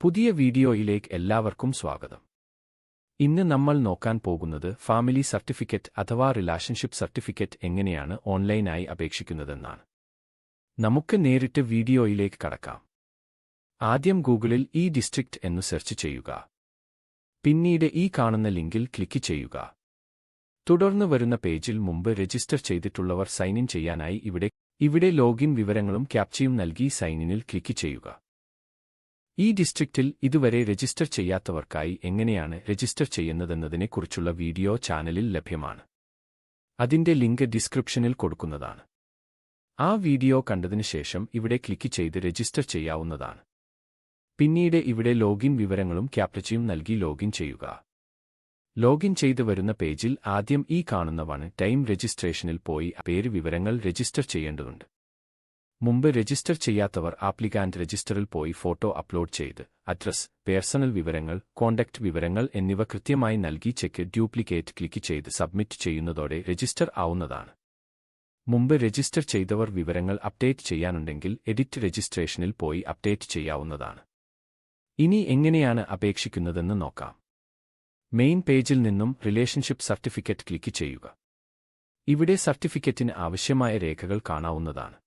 പുതിയ വീഡിയോയിലേക്ക് എല്ലാവർക്കും സ്വാഗതം. ഇന്ന് നമ്മൾ നോക്കാൻ പോകുന്നത് ഫാമിലി സർട്ടിഫിക്കറ്റ് അഥവാ റിലേഷൻഷിപ്പ് സർട്ടിഫിക്കറ്റ് എങ്ങനെയാണ് ഓൺലൈനായി അപേക്ഷിക്കുന്നതെന്നാണ്. നമുക്ക് നേരിട്ട് വീഡിയോയിലേക്ക് കടക്കാം. ആദ്യം ഗൂഗിളിൽ ഈ ഡിസ്ട്രിക്റ്റ് എന്ന് സെർച്ച് ചെയ്യുക. പിന്നീട് ഈ കാണുന്ന ലിങ്കിൽ ക്ലിക്ക് ചെയ്യുക. തുടർന്ന് വരുന്ന പേജിൽ മുമ്പ് രജിസ്റ്റർ ചെയ്തിട്ടുള്ളവർ സൈൻ ഇൻ ചെയ്യാനായി ഇവിടെ ഇവിടെ ലോഗിൻ വിവരങ്ങളും ക്യാപ്ചയും നൽകി സൈൻ ക്ലിക്ക് ചെയ്യുക. ഈ ഡിസ്ട്രിക്റ്റിൽ ഇതുവരെ രജിസ്റ്റർ ചെയ്യാത്തവർക്കായി എങ്ങനെയാണ് രജിസ്റ്റർ ചെയ്യുന്നതെന്നതിനെക്കുറിച്ചുള്ള വീഡിയോ ചാനലിൽ ലഭ്യമാണ്. അതിന്റെ ലിങ്ക് ഡിസ്ക്രിപ്ഷനിൽ കൊടുക്കുന്നതാണ്. ആ വീഡിയോ കണ്ടതിനു ശേഷം ഇവിടെ ക്ലിക്ക് ചെയ്ത് രജിസ്റ്റർ ചെയ്യാവുന്നതാണ്. പിന്നീട് ഇവിടെ ലോഗിൻ വിവരങ്ങളും ക്യാപ്ചയും നൽകി ലോഗിൻ ചെയ്യുക. ലോഗിൻ ചെയ്ത് വരുന്ന പേജിൽ ആദ്യം ഈ കാണുന്നവണ് ടൈം രജിസ്ട്രേഷനിൽ പോയി പേര് വിവരങ്ങൾ രജിസ്റ്റർ ചെയ്യേണ്ടതുണ്ട്. മുമ്പ് രജിസ്റ്റർ ചെയ്യാത്തവർ ആപ്ലിക്കാന്റ് രജിസ്റ്ററിൽ പോയി ഫോട്ടോ അപ്ലോഡ് ചെയ്ത് അഡ്രസ് പേഴ്സണൽ വിവരങ്ങൾ കോണ്ടാക്ട് വിവരങ്ങൾ എന്നിവ കൃത്യമായി നൽകി ചെക്ക് ഡ്യൂപ്ലിക്കേറ്റ് ക്ലിക്ക് ചെയ്ത് സബ്മിറ്റ് ചെയ്യുന്നതോടെ രജിസ്റ്റർ ആവുന്നതാണ്. മുമ്പ് രജിസ്റ്റർ ചെയ്തവർ വിവരങ്ങൾ അപ്ഡേറ്റ് ചെയ്യാനുണ്ടെങ്കിൽ എഡിറ്റ് രജിസ്ട്രേഷനിൽ പോയി അപ്ഡേറ്റ് ചെയ്യാവുന്നതാണ്. ഇനി എങ്ങനെയാണ് അപേക്ഷിക്കുന്നതെന്ന് നോക്കാം. മെയിൻ പേജിൽ നിന്നും റിലേഷൻഷിപ്പ് സർട്ടിഫിക്കറ്റ് ക്ലിക്ക് ചെയ്യുക. ഇവിടെ സർട്ടിഫിക്കറ്റിന് ആവശ്യമായ രേഖകൾ കാണാവുന്നതാണ്.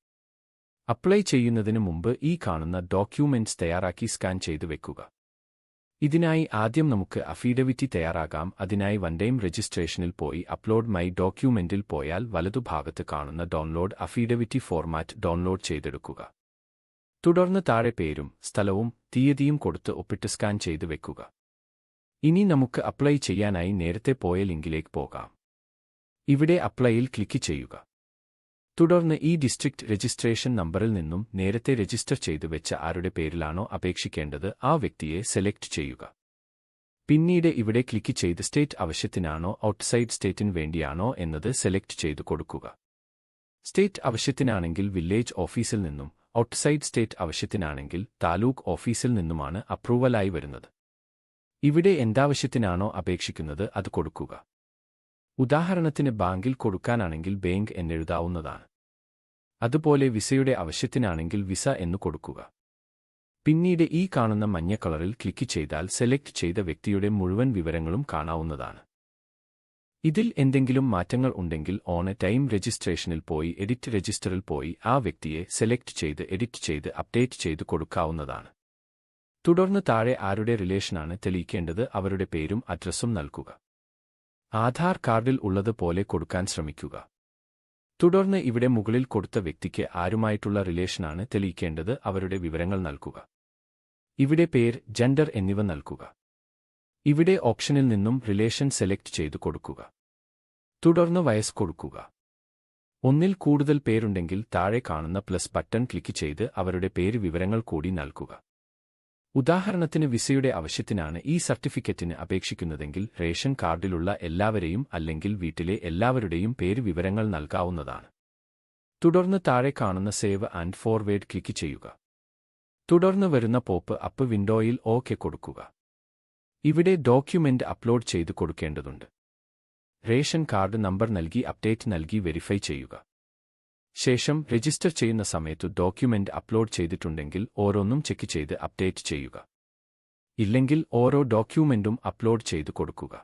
അപ്ലൈ ചെയ്യുന്നതിന് മുമ്പ് ഈ കാണുന്ന ഡോക്യുമെന്റ്സ് തയ്യാറാക്കി സ്കാൻ ചെയ്തു വെക്കുക. ഇതിനായി ആദ്യം നമുക്ക് അഫിഡവിറ്റി തയ്യാറാകാം. അതിനായി വൺ ടൈം രജിസ്ട്രേഷനിൽ പോയി അപ്ലോഡ് മൈ ഡോക്യുമെന്റിൽ പോയാൽ വലതുഭാഗത്ത് കാണുന്ന ഡൗൺലോഡ് അഫിഡവിറ്റി ഫോർമാറ്റ് ഡൗൺലോഡ് ചെയ്തെടുക്കുക. തുടർന്ന് താഴെ പേരും സ്ഥലവും തീയതിയും കൊടുത്ത് ഒപ്പിട്ട് സ്കാൻ ചെയ്തു വെക്കുക. ഇനി നമുക്ക് അപ്ലൈ ചെയ്യാനായി നേരത്തെ പോയ ലിങ്കിലേക്ക് പോകാം. ഇവിടെ അപ്ലൈയിൽ ക്ലിക്ക് ചെയ്യുക. തുടർന്ന് ഈ ഡിസ്ട്രിക്ട് രജിസ്ട്രേഷൻ നമ്പറിൽ നിന്നും നേരത്തെ രജിസ്റ്റർ ചെയ്തു വെച്ച ആരുടെ പേരിലാണോ അപേക്ഷിക്കേണ്ടത് ആ വ്യക്തിയെ സെലക്ട് ചെയ്യുക. പിന്നീട് ഇവിടെ ക്ലിക്ക് ചെയ്ത് സ്റ്റേറ്റ് ആവശ്യത്തിനാണോ ഔട്ട്സൈഡ് സ്റ്റേറ്റിന് വേണ്ടിയാണോ എന്നത് സെലക്ട് ചെയ്തു കൊടുക്കുക. സ്റ്റേറ്റ് ആവശ്യത്തിനാണെങ്കിൽ വില്ലേജ് ഓഫീസിൽ നിന്നും ഔട്ട്സൈഡ് സ്റ്റേറ്റ് ആവശ്യത്തിനാണെങ്കിൽ താലൂക്ക് ഓഫീസിൽ നിന്നുമാണ് അപ്രൂവലായി വരുന്നത്. ഇവിടെ എന്താവശ്യത്തിനാണോ അപേക്ഷിക്കുന്നത് അത് കൊടുക്കുക. ഉദാഹരണത്തിന് ബാങ്കിൽ കൊടുക്കാനാണെങ്കിൽ ബാങ്ക് എന്നെഴുതാവുന്നതാണ്. അതുപോലെ വിസയുടെ ആവശ്യത്തിനാണെങ്കിൽ വിസ എന്ന് കൊടുക്കുക. പിന്നീട് ഈ കാണുന്ന മഞ്ഞ കളറിൽ ക്ലിക്ക് ചെയ്താൽ സെലക്ട് ചെയ്ത വ്യക്തിയുടെ മുഴുവൻ വിവരങ്ങളും കാണാവുന്നതാണ്. ഇതിൽ എന്തെങ്കിലും മാറ്റങ്ങൾ ഉണ്ടെങ്കിൽ ഓൺ ടൈം രജിസ്ട്രേഷനിൽ പോയി എഡിറ്റ് രജിസ്റ്ററിൽ പോയി ആ വ്യക്തിയെ സെലക്ട് ചെയ്ത് എഡിറ്റ് ചെയ്ത് അപ്ഡേറ്റ് ചെയ്ത് കൊടുക്കാവുന്നതാണ്. തുടർന്ന് താഴെ ആരുടെ റിലേഷനാണ് തെളിയിക്കേണ്ടത് അവരുടെ പേരും അഡ്രസ്സും നൽകുക. ആധാർ കാർഡിൽ ഉള്ളതുപോലെ കൊടുക്കാൻ ശ്രമിക്കുക. തുടർന്ന് ഇവിടെ മുകളിൽ കൊടുത്ത വ്യക്തിക്ക് ആരുമായിട്ടുള്ള റിലേഷനാണ് തെളിയിക്കേണ്ടത് അവരുടെ വിവരങ്ങൾ നൽകുക. ഇവിടെ പേര് ജെൻഡർ എന്നിവ നൽകുക. ഇവിടെ ഓപ്ഷനിൽ നിന്നും റിലേഷൻ സെലക്ട് ചെയ്തു കൊടുക്കുക. തുടർന്ന് വയസ്സ് കൊടുക്കുക. ഒന്നിൽ കൂടുതൽ പേരുണ്ടെങ്കിൽ താഴെ കാണുന്ന പ്ലസ് ബട്ടൺ ക്ലിക്ക് ചെയ്ത് അവരുടെ പേര് വിവരങ്ങൾ കൂടി നൽകുക. ഉദാഹരണത്തിന് വിസയുടെ ആവശ്യത്തിനാണ് ഈ സർട്ടിഫിക്കറ്റിന് അപേക്ഷിക്കുന്നതെങ്കിൽ റേഷൻ കാർഡിലുള്ള എല്ലാവരെയും അല്ലെങ്കിൽ വീട്ടിലെ എല്ലാവരുടെയും പേര് വിവരങ്ങൾ നൽകാവുന്നതാണ്. തുടർന്ന് താഴെ കാണുന്ന സേവ് ആൻഡ് ഫോർവേഡ് ക്ലിക്ക് ചെയ്യുക. തുടർന്ന് വരുന്ന പോപ്പ് അപ്പ് വിൻഡോയിൽ ഓക്കെ കൊടുക്കുക. ഇവിടെ ഡോക്യുമെന്റ് അപ്ലോഡ് ചെയ്ത് കൊടുക്കേണ്ടതുണ്ട്. റേഷൻ കാർഡ് നമ്പർ നൽകി അപ്ഡേറ്റ് നൽകി വെരിഫൈ ചെയ്യുക. ശേഷം രജിസ്റ്റർ ചെയ്യുന്ന സമയത്തു ഡോക്യുമെന്റ് അപ്ലോഡ് ചെയ്തിട്ടുണ്ടെങ്കിൽ ഓരോന്നും ചെക്ക് ചെയ്ത് അപ്ഡേറ്റ് ചെയ്യുക. ഇല്ലെങ്കിൽ ഓരോ ഡോക്യുമെന്റും അപ്ലോഡ് ചെയ്തു കൊടുക്കുക.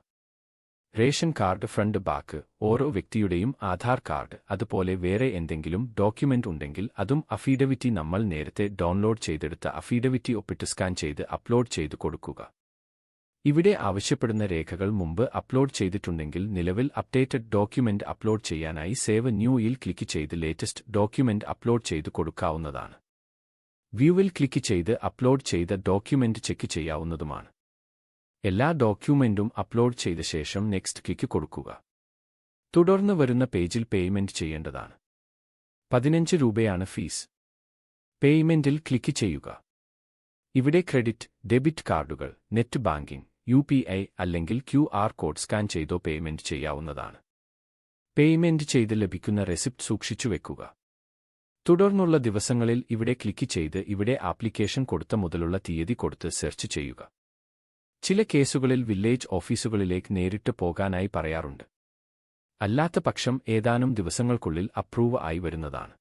റേഷൻ കാർഡ് ഫ്രണ്ട് ബാക്ക് ഓരോ വ്യക്തിയുടെയും ആധാർ കാർഡ് അതുപോലെ വേറെ എന്തെങ്കിലും ഡോക്യുമെന്റ് ഉണ്ടെങ്കിൽ അതും അഫിഡവിറ്റി നമ്മൾ നേരത്തെ ഡൗൺലോഡ് ചെയ്തെടുത്ത അഫിഡവിറ്റി ഒപ്പിട്ട് സ്കാൻ ചെയ്ത് അപ്ലോഡ് ചെയ്തു കൊടുക്കുക. ഇവിടെ ആവശ്യപ്പെടുന്ന രേഖകൾ മുമ്പ് അപ്ലോഡ് ചെയ്തിട്ടുണ്ടെങ്കിൽ നിലവിൽ അപ്ഡേറ്റഡ് ഡോക്യുമെന്റ് അപ്ലോഡ് ചെയ്യാനായി സേവ് ന്യൂയിൽ ക്ലിക്ക് ചെയ്ത് ലേറ്റസ്റ്റ് ഡോക്യുമെന്റ് അപ്ലോഡ് ചെയ്ത് കൊടുക്കാവുന്നതാണ്. വ്യൂവിൽ ക്ലിക്ക് ചെയ്ത് അപ്ലോഡ് ചെയ്ത ഡോക്യുമെന്റ് ചെക്ക് ചെയ്യാവുന്നതുമാണ്. എല്ലാ ഡോക്യുമെന്റും അപ്ലോഡ് ചെയ്ത ശേഷം നെക്സ്റ്റ് ക്ലിക്ക് കൊടുക്കുക. തുടർന്ന് വരുന്ന പേജിൽ പേയ്മെന്റ് ചെയ്യേണ്ടതാണ്. പതിനഞ്ച് രൂപയാണ് ഫീസ്. പേയ്മെന്റിൽ ക്ലിക്ക് ചെയ്യുക. ഇവിടെ ക്രെഡിറ്റ് ഡെബിറ്റ് കാർഡുകൾ net banking U P I അല്ലെങ്കിൽ ക്യു ആർ കോഡ് സ്കാൻ ചെയ്തോ പേയ്മെന്റ് ചെയ്യാവുന്നതാണ്. പേയ്മെന്റ് ചെയ്ത് ലഭിക്കുന്ന റെസിപ്റ്റ് സൂക്ഷിച്ചു വെക്കുക. തുടർന്നുള്ള ദിവസങ്ങളിൽ ഇവിടെ ക്ലിക്ക് ചെയ്ത് ഇവിടെ ആപ്ലിക്കേഷൻ കൊടുത്ത മുതലുള്ള തീയതി കൊടുത്ത് സെർച്ച് ചെയ്യുക. ചില കേസുകളിൽ വില്ലേജ് ഓഫീസുകളിലേക്ക് നേരിട്ട് പോകാനായി പറയാറുണ്ട്. അല്ലാത്ത പക്ഷം ഏതാനും ദിവസങ്ങൾക്കുള്ളിൽ അപ്രൂവ് ആയി വരുന്നതാണ്.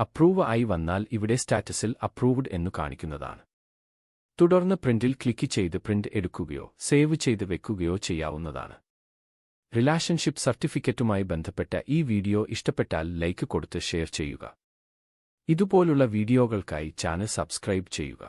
അപ്രൂവ് ആയി വന്നാൽ ഇവിടെ സ്റ്റാറ്റസിൽ അപ്രൂവ്ഡ് എന്നു കാണിക്കുന്നതാണ്. തുടർന്ന് പ്രിന്റിൽ ക്ലിക്ക് ചെയ്ത് പ്രിന്റ് എടുക്കുകയോ സേവ് ചെയ്ത് വെക്കുകയോ ചെയ്യാവുന്നതാണ്. റിലേഷൻഷിപ്പ് സർട്ടിഫിക്കറ്റുമായി ബന്ധപ്പെട്ട ഈ വീഡിയോ ഇഷ്ടപ്പെട്ടാൽ ലൈക്ക് കൊടുത്ത് ഷെയർ ചെയ്യുക. ഇതുപോലുള്ള വീഡിയോകൾക്കായി ചാനൽ സബ്സ്ക്രൈബ് ചെയ്യുക.